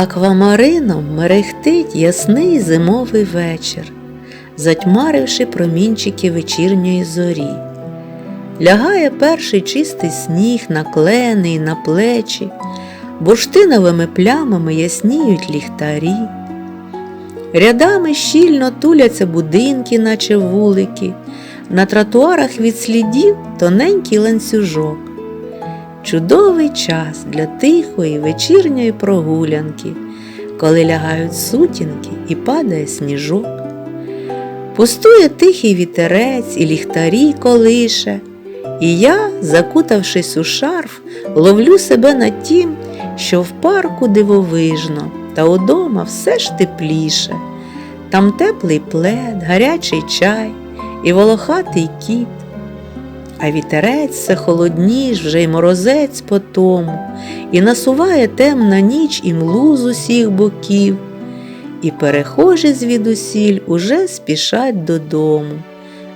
Аквамарином мерехтить ясний зимовий вечір, затьмаривши промінчики вечірньої зорі. Лягає перший чистий сніг, наклений на плечі, бурштиновими плямами ясніють ліхтарі. Рядами щільно туляться будинки, наче вулики, на тротуарах від слідів тоненький ланцюжок. Чудовий час для тихої вечірньої прогулянки, коли лягають сутінки і падає сніжок. Пустує тихий вітерець і ліхтарі колише, і я, закутавшись у шарф, ловлю себе на тім, що в парку дивовижно, та удома все ж тепліше. Там теплий плед, гарячий чай і волохатий кіт. А вітерець все холодніш, вже й морозець по тому, і насуває темна ніч і млу з усіх боків, і перехожі звідусіль уже спішать додому,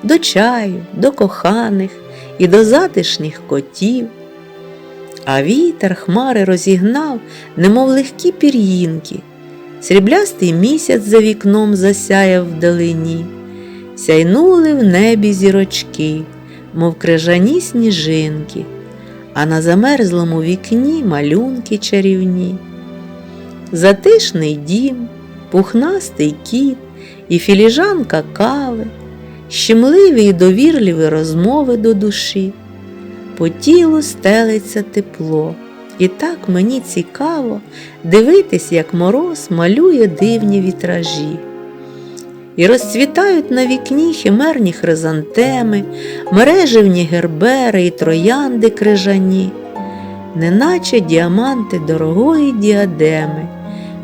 до чаю, до коханих і до затишних котів. А вітер хмари розігнав, немов легкі пір'їнки, сріблястий місяць за вікном засяяв вдалині, сяйнули в небі зірочки мов крижані сніжинки, а на замерзлому вікні малюнки чарівні. Затишний дім, пухнастий кіт і філіжанка кави, щемливі й довірливі розмови до душі. По тілу стелиться тепло, і так мені цікаво дивитись, як мороз малює дивні вітражі і розцвітають на вікні химерні хризантеми, мереживні гербери і троянди крижані, неначе діаманти дорогої діадеми,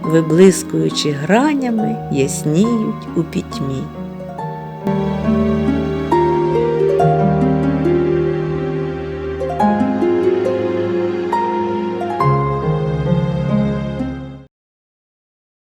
виблискуючи гранями, ясніють у пітьмі.